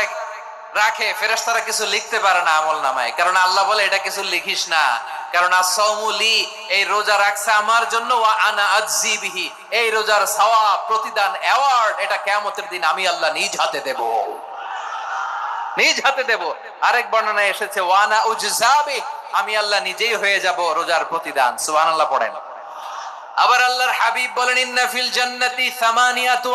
রেখ- ফেরেশতারা কিছু লিখতে পারে না আমল নামায়। কারণ আল্লাহ বলে, এটা কিছু লিখিস না। কারণ আসৌমুলি এই রোজা রাখছে আমার জন্য এই রোজার সওয়াব, প্রতিদান অ্যাওয়ার্ড এটা কিয়ামতের দিন আমি আল্লাহ নিজ হাতে দেব। নিজ হাতে দেব। আরেক বর্ণনায় এসেছে ওয়ানা উজজাবি আমি আল্লাহ নিজেই হয়ে যাব রোজার প্রতিদান। পড়েন। আবার আল্লাহর হাবিব বলেন, ইন্না ফিল জান্নাতি সামানিয়াতু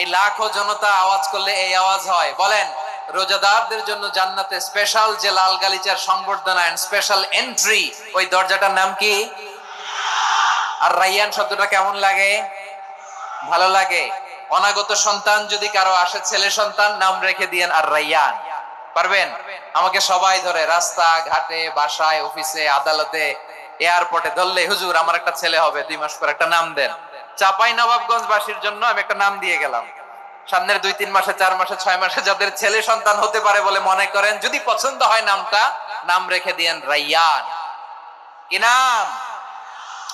এই লাখো জনতা আওয়াজ করলে এই আওয়াজ হয়। বলেন, রোজাদারদের জন্য জান্নাতে স্পেশাল যে লাল গালিচার সংবর্ধনা এন্ড স্পেশাল এন্ট্রি ওই দরজাটার নাম কি? আর রাইয়ান শব্দটা কেমন লাগে? ভালো লাগে। অনাগত সন্তান যদি কারও আসে, ছেলে সন্তান, নাম রেখে দিয়েন আর রাইয়ান। পারবেন? আমাকে সবাই ধরে, রাস্তা, ঘাটে, বাসায়, অফিসে, আদালতে এয়ারপোর্টে ধরলে, হুজুর, আমার একটা ছেলে হবে, দুই মাস পর একটা নাম দেন। চাপাই নবাবগঞ্জ বাসীর জন্য আমি একটা নাম দিয়ে গেলাম সামনের দুই তিন মাসে চার মাসে ছয় মাসে যাদের ছেলে সন্তান হতে পারে বলে মনে করেন যদি পছন্দ হয় নামটা নাম রেখে দিয়েন রাইয়ান কি নাম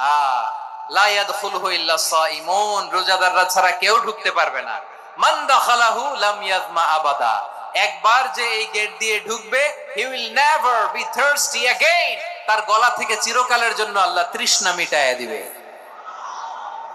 আহ, লা ইয়াদখুলুহু ইল্লা সাইমুন রোজাদাররা ছাড়া কেউ ঢুকতে পারবে না মান দাখালাহু লাম ইয়াজমা আবাদা একবার যে এই গেট দিয়ে ঢুকবে he will never be thirsty again তার গলা থেকে চিরকালের জন্য আল্লাহ তৃষ্ণা মিটায়া দিবে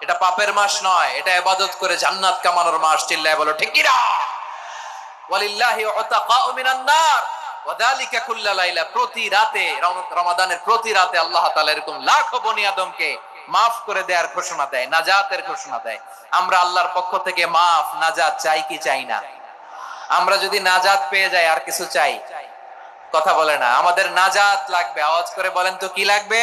এটা পাপের মাস নয়, এটা ইবাদত করে জান্নাত কামানোর মাস, চিল্লায় বলো, ঠিক নাজাতের ঘোষণা দেয়। আমরা আল্লাহর পক্ষ থেকে মাফ চাই কি চাই না? আমরা যদি নাজাত পেয়ে যাই, আর কিছু চাই? কথা বলে না, আমাদের নাজাত লাগবে, আওয়াজ করে বলেন তো কি লাগবে?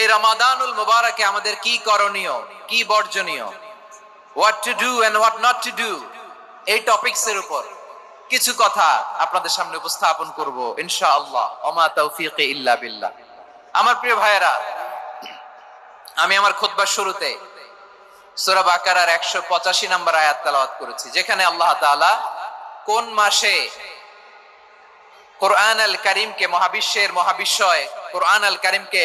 এই রমাদানুল মুবারকে আমাদের কি করণীয়? কি বর্জনীয়? What to do and what not to do এই টপিকস এর উপর কিছু কথা আপনাদের সামনে উপস্থাপন করব, ইনশাআল্লাহ। ওমা তৌফিক ইল্লা বিল্লাহ। আমার প্রিয় ভাইয়েরা, আমি আমার খুতবার শুরুতে সূরা বাকারার 185 নম্বর আয়াত তেলাওয়াত করেছি, যেখানে আল্লাহ তাআলা কোন মাসে কোরআন আল করিমকে মহাবিশ্বের মহাবিশ্বয়, কোরআন আল করিমকে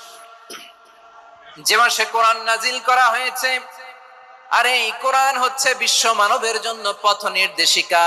যে মাসে কোরআন নাজিল করা হয়েছে, আর এই কোরআন হচ্ছে বিশ্ব মানবের জন্য পথ নির্দেশিকা।